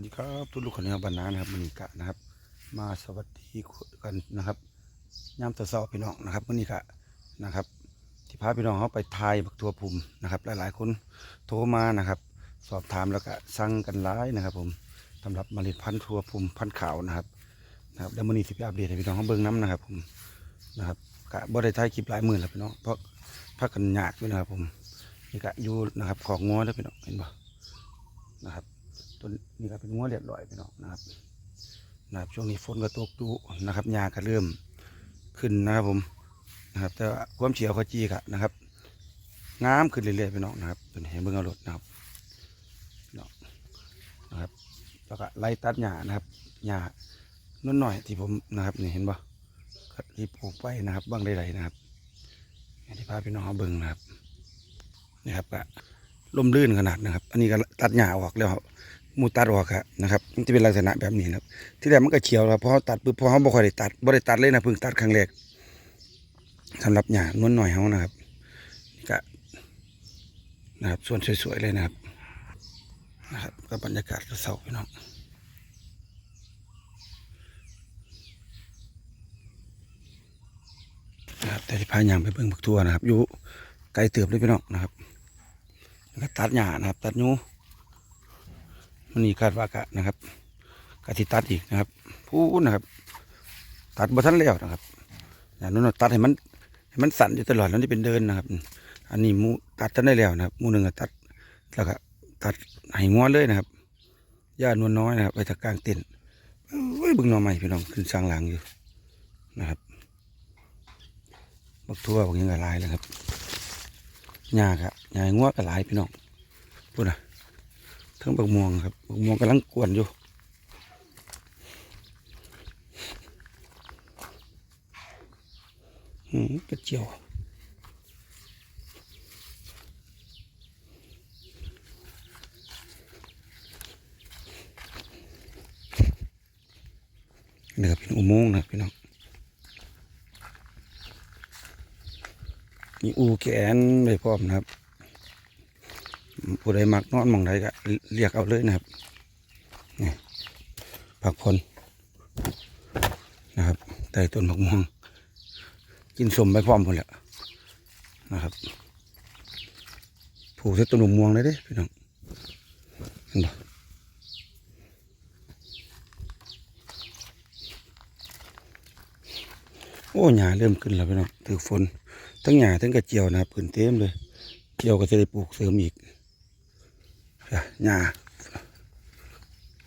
สดีครับทุกลูกคนนี้บรรณานะครับมณีกะนะครับ มาสวัสดีกันนะครับย่ามตะเสาพี่น้องนะครับมณีกะนะครับ ที่พาพี่น้องเขาไปทายบักทัวภูมินะครับ หลายๆคนโทรมานะครับ สอบถามแล้วก็สั่งกันร้ายนะครับ ผมสำหรับเมล็ดพันธุ์ทัวภูมิพันธุ์ขาวนะครับนะครับแล้วมณีสิไปอัปเดตให้พี่น้องเขาเบิ่งน้ำนะครับผมนะครับกะบ่ได้ถ่ายคลิปหลายหมื่นแล้วพี่น้องเพราะพักกันยากอยู่นะครับผมนี่กะอยู่นะครับของงัวแล้วพี่น้องเห็นบ่นะครับ ตัวนี้ก็เป็นงัวเรียบร้อยพี่น้องนะครับนะครับช่วงนี้ฝนก็ตกดูนะครับหญ้าก็เริ่มขึ้นนะครับผมนะครับแต่ความเฉียวขจีกะนะครับงามขึ้นเรื่อยๆพี่น้องนะครับเป็นเห็นเบิ่งเอารถนะครับน้องนะครับแล้วก็ไล่ตัดหญ้านะครับหญ้านุ่นหน่อยที่ผมนะครับนี่เห็นบ่ที่ปลูกไปนะครับบ้างได้ๆนะครับที่พาพี่น้องเอาเบิ่งนะครับนี่ครับก็ล่มลื่นขนาดนะครับ อันนี้ก็ตัดหญ้าออกแล้ว มูตัดออกครับนะครับมันจะเป็นลักษณะแบบนี้ครับ ที่แรกมันก็เขียวแล้วพอตัดปุ๊บพอเขาบ่ค่อยได้ตัดบ่ได้ตัดเลยนะเพิ่งตัดครั้งแรกสำหรับหญ้านวลหน่อยเขานะครับนี่ก็นะครับส่วนสวยๆเลยนะครับนะครับ ก็บรรยากาศเศร้าพี่น้องนะครับแต่ที่พายางไปเบิ่งบักทั่วนะครับอยู่ไกลเติบเลยพี่น้องนะครับก็ตัดหญ้านะครับ ตัดยู มันนี่คาดว่ากะนะครับกะทิตัดอีกนะครับพูดนะครับ ตัดบทันแล้วนะครับอย่างนั้นตัดให้มันให้มันสั่นอยู่ตลอดแล้วนี่เป็นเดินนะครับ อันนี้มูตัดทันได้แล้วนะครับมูหนึ่งตัดแล้วก็ตัดให้งวเลยนะครับหญ้านวลน้อยนะครับไปตะกลางเต็นท์เอ้ยบึงนอใหม่พี่น้องขึ้นสร้างหลังอยู่นะครับบักทั่วบักยังกระลายเลยครับหญ้าครับหญ้างวกระลายพี่น้องพูดนะ ทั้งบักม่วงครับบักม่วงกำลังกวนอยู่อืมกระเจียวนี่ครับเป็นอุโมงค์นะพี่น้องมีอูแกนไปพร้อมนะครับ ผู้ใดมักนอนมองใดก็เรียกเอาเลยนะครับนี่ผักพลนะครับใต้ต้นผักม่วง กินสมไปพร้อมหมดแล้วนะครับผูกใส่ต้นมะม่วงเลยเด้พี่น้องเห็นปะโอ้หญ้าเริ่มขึ้นแล้วพี่น้องถือฝนทั้งหญ้าทั้งกระเจียวนะครับพื้นเต็มเลยเจียวก็จะได้ปลูกเสริมอีก หญ้า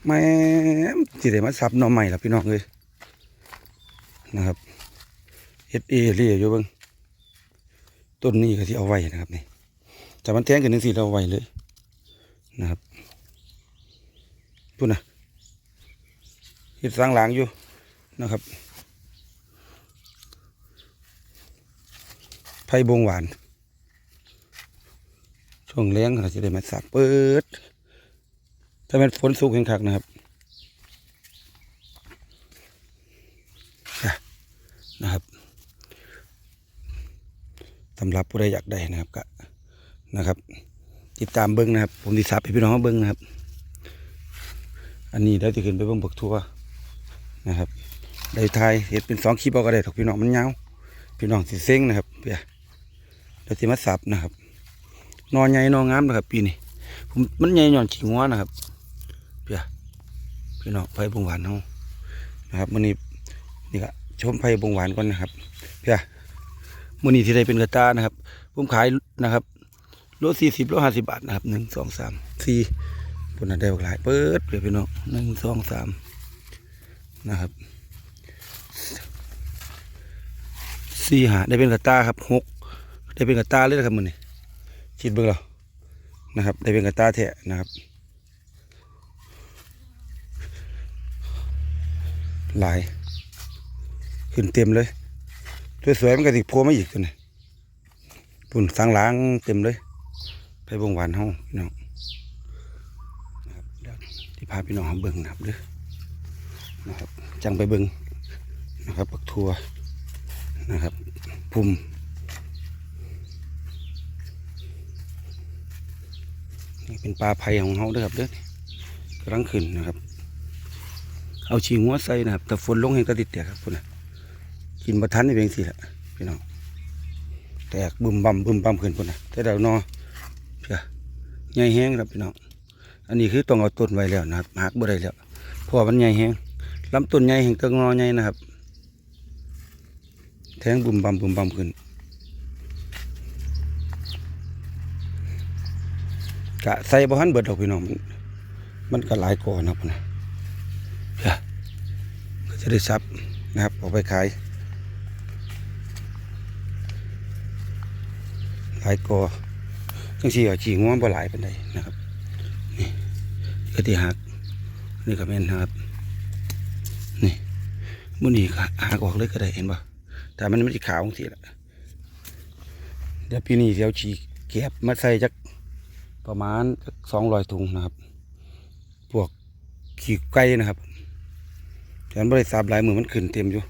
แม่จีได้มาสับหน่อใหม่ละพี่น้องเลยนะครับเอสเอเรียอยู่บ้างต้นนี้ก็ที่เอาไว้นะครับนี่แต่มันแท้งกันหนึ่งสีเราเอาไว้เลยนะครับพูดนะเห็ดสร้างหลังอยู่นะครับไผ่บงหวาน ช่วงเลี้ยงเราจะได้มาสับเปิด ถ้าเป็นฝนสุกแข็งคักนะครับนะครับสำหรับผู้ใดอยากได้นะครับก็นะครับ ติดตามเบิ้งนะครับ ผมติดซับให้พี่น้องเบิ้งนะครับ อันนี้ได้จะขึ้นไปเบิ้งบักทัวนะครับได้ทายเห็ดเป็นสองคลิปเอาก็ได้ถกพี่น้องมันยาวพี่น้องสิเซ็งนะครับเพี่ยเดี๋ยวสิมาสับนะครับ นอนใหญ่นอนงามนะครับ ปีนี้ผมมันใหญ่หย่อนขี้งัวนะครับเพี่ยพี่น้องไผ่บงหวานเฮานะครับมื้อนี้นี่ก็ชมไผ่บงหวานก่อนนะครับเพี่ยมื้อนี้ที่ได้เป็นกระตานะครับผมขายนะครับโลสี่สิบโลห้าสิบบาทนะครับหนึ่งสองสามสี่ปุ่นนได้บักหลายเปิดเดี๋ยวพี่น้องหนึ่งสองสามนะครับสี่หาได้เป็นกระตาครับหกได้เป็นกระตาเลยนะครับมื้อนี้ คิดเบิ่งเรานะครับ ได้เป็นกระตาแทะนะครับ หลาย ขึ้นเต็มเลยสวยๆมันก็สิโผล่มาอีกตัวนี้ปุ่นสังล้างเต็มเลย ไปบงหวานเฮาพี่น้องนะครับเดี๋ยวที่พาพี่น้องเขาเบิ่งนะครับเด้อนะครับ จังไปเบิ่งนะครับปักทัวนะครับ พุ่ม เป็นปลาไผ่ของเขาเด้อครับเด้อกำลังขึ้นนะครับ เอาชีงัวใส่นะครับแต่ฝนลงให้ก็ติดเตียครับพุ่นนะกินบะทันนี่เพียงสิละพี่น้องแตกบึมบัมบึมบัมขึ้นพุ่นนะแต่เดานอเพื่อใหญ่แห้งครับพี่น้องอันนี้คือต้องเอาต้นไว้แล้วนะครับหักบ่ได้แล้วเพราะว่ามันใหญ่แห้งลำต้นใหญ่แห่งตะงอใหญ่นะครับ แทงบึมบัมบึมบัมขึ้น กะใส่บ่ทันเบิดดอกพี่น้องมันมันก็หลายก่อนนะครับนะเพื่อก็จะได้ซับนะครับเอาไปขายหลายกอจังซี่ก็จีงวบ่หลายปานใดนะครับนี่ก็ที่หักนี่ก็แม่นนะครับนี่มื้อนี้ก็หักออกเลยก็ได้เห็นบ่แต่มันไม่ใช่ขาวสิละเดี๋ยวปีนี้เดี๋ยวฉีกเก็บมาใส่จัก ประมาณสองร้อยถุงนะครับ พวกขี้ไก่นะครับแต่มันบริษัทหลายมือมันขึ้นเต็มอยู่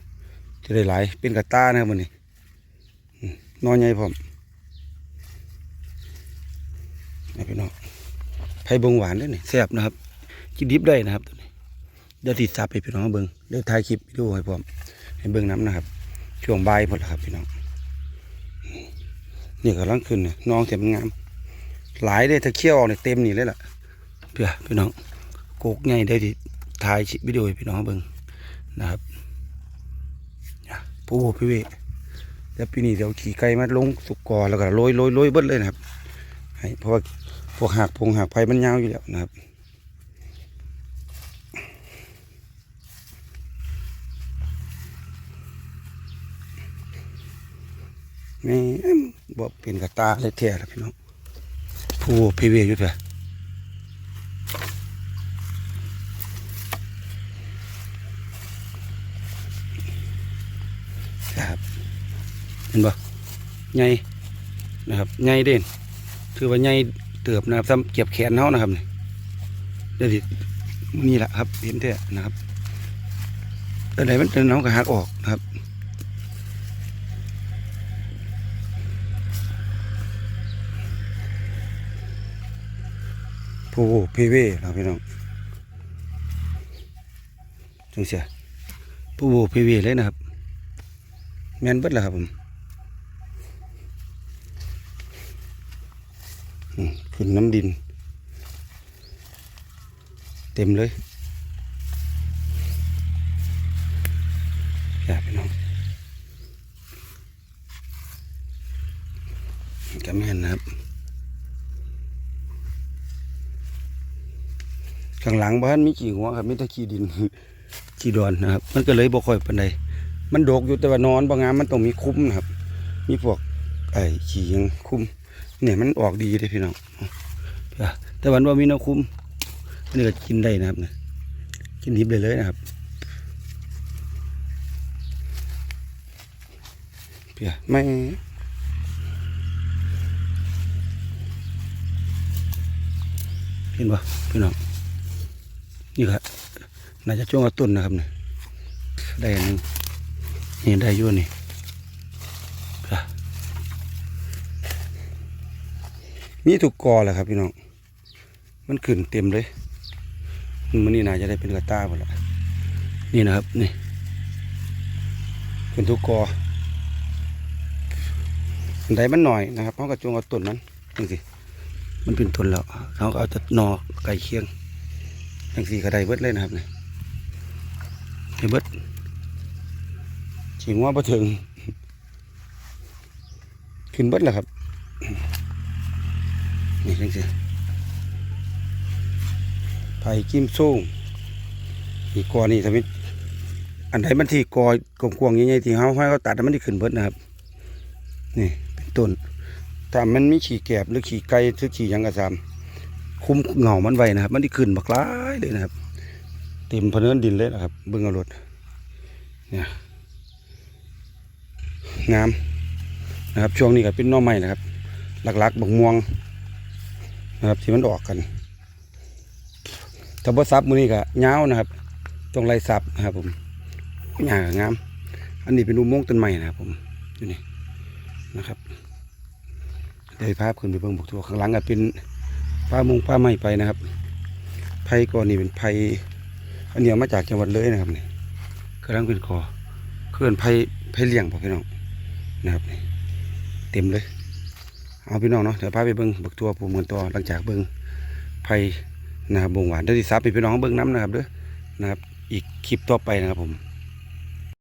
จะได้หลายเป็นกระต้านะครับมันนี่นอนใหญ่พร้อมนี่พี่น้องไผ่บงหวานด้วยนี่แซ่บนะครับกินดิบได้นะครับตัวนี้เดี๋ยวติดซับให้พี่น้องเบิ่งเดี๋ยวถ่ายคลิปดีโอให้พร้อมให้เบิ่งน้ำนะครับ ช่วงบ่ายหมดครับพี่น้องนี่กำลังขึ้นเนี่ยน้องเต็มงาม หลายได้ถ้าเคี่ยวออกเนี่ยเต็มนี่เลยล่ะเพื่อพี่น้องโกกใหญ่ได้ที่ถ่ายวิดีโอพี่น้องเบิ่งนะครับผู้โบพี่เวแล้วปีนี้เดี๋ยวขี่ไก่มาลงสุกกอแล้วก็โรยโรยโรยเบิดเลยนะครับเพราะว่าพวกหักพงหักไผ่มันยาวอยู่แล้วนะครับแม่บอกเป็นกระตาเลยแท้แล้วพี่น้อง ผู้พีเวอยู่เถอะครับเห็นบ่ใหญ่นะครับใหญ่เด่นถือว่าใหญ่เติบนะครับซ้ำเก็บแขนเขานะครับนี่เดี๋ยวดินี่แหละครับเห็นแท้นะครับอันไหนมันเป็นน้องกระหักออกนะครับ ผู้พีเวเราพี่น้องจังเสียผู้พีเวเลยนะครับ แมนเบิดแล้วครับผมขึ้นน้ำดิน เต็มเลยอย่าพี่น้องก็แม่นนะครับ ข้าง หลังบ้านมีขี่หัวครับมีแต่ขี่ดินขี่ดอนนะครับ มันก็เลยบ่ค่อยปานใดมันโดกอยู่แต่ว่านอนบางงามมันต้องมีคุ้มนะครับ มีพวกไอ้ขี่หยังคุ้มเนี่ยมันออกดีเลยพี่น้องแต่วันว่ามีแนวคุ้มอันนี่ก็กินได้นะครับเนี่ยกินดิบเลยเลยนะครับเพียไม่เห็นปะพี่น้อง นี่ครับน่าจะช่วงต้นนะครับเนี่ยได้อันหนึงนี่ได้ยู่นี่ครับมีถูกกอแหละครับพี่น้อง มันขึ้นเต็มเลยมันนี่น่าจะได้เป็นกระต้าหมดละนี่นะครับนี่ขึ้นทุกกออันใดมันหน่อยนะครับเขาะก็จงเอาต้นนั้นจังสิมันเป็นต้นแล้วเขาเอาจะนอไก่เคียง จังสีกระไดเบิดเลยนะครับเนี่ยเบิดฉิงว่าบ่ถึง ขึ้นเบิดแล้วครับ นี่จังสีไผ่กิ้มส้งอีกกอนี่ทำให้อันไหนมันที่กอกกวงๆใหญ่ๆที่เขาให้เขาตัดแล้วมันที่ขึ้นเบิดนะครับ นี่เป็นต้นถ้ามันมีขี่แกบหรือขี่ไก่หรือขี่ยังกระซาม คุ้มเหงามันไว้นะครับ มันได้ขึ้นบักร้ายเลยนะครับ เต็มพะเนินดินเลยนะครับ เบิ่งเอารถเนี่ยงามนะครับ ช่วงนี้ก็เป็นน้อใหม่นะครับ หลักๆบักม่วงนะครับ ที่มันออกกันถ้าบ่ซับมือนี้ก็ยาวนะครับต้องไล่ซับนะครับผมหญ้าก็งาม อันนี้เป็นอุโมงค์ต้นไม้นะครับ ผมอยู่นี่นะครับได้ภาพขึ้นไปเบิ่งบกทัวข้างหลังก็เป็น ป้ามงป้าไม้ไปนะครับ ไผ่ก่อนนี่เป็นไผ่อันนี้เอามาจากจังหวัดเลยนะครับนี่กำลังเป็นคอเคลื่อนไผ่ไผ่เลี้ยงพ่อพี่น้องนะครับนี่เต็มเลย เอาพี่น้องเนาะเดี๋ยวพาไปเบิ้งบักตัวผูเหมือนตัวหลังจากเบิ้งไผ่นะครับบงหวานเดี๋ยวสิซับไปพี่น้องเบิ้งน้ำนะครับเด้อนะครับ อีกคลิปต่อไปนะครับผม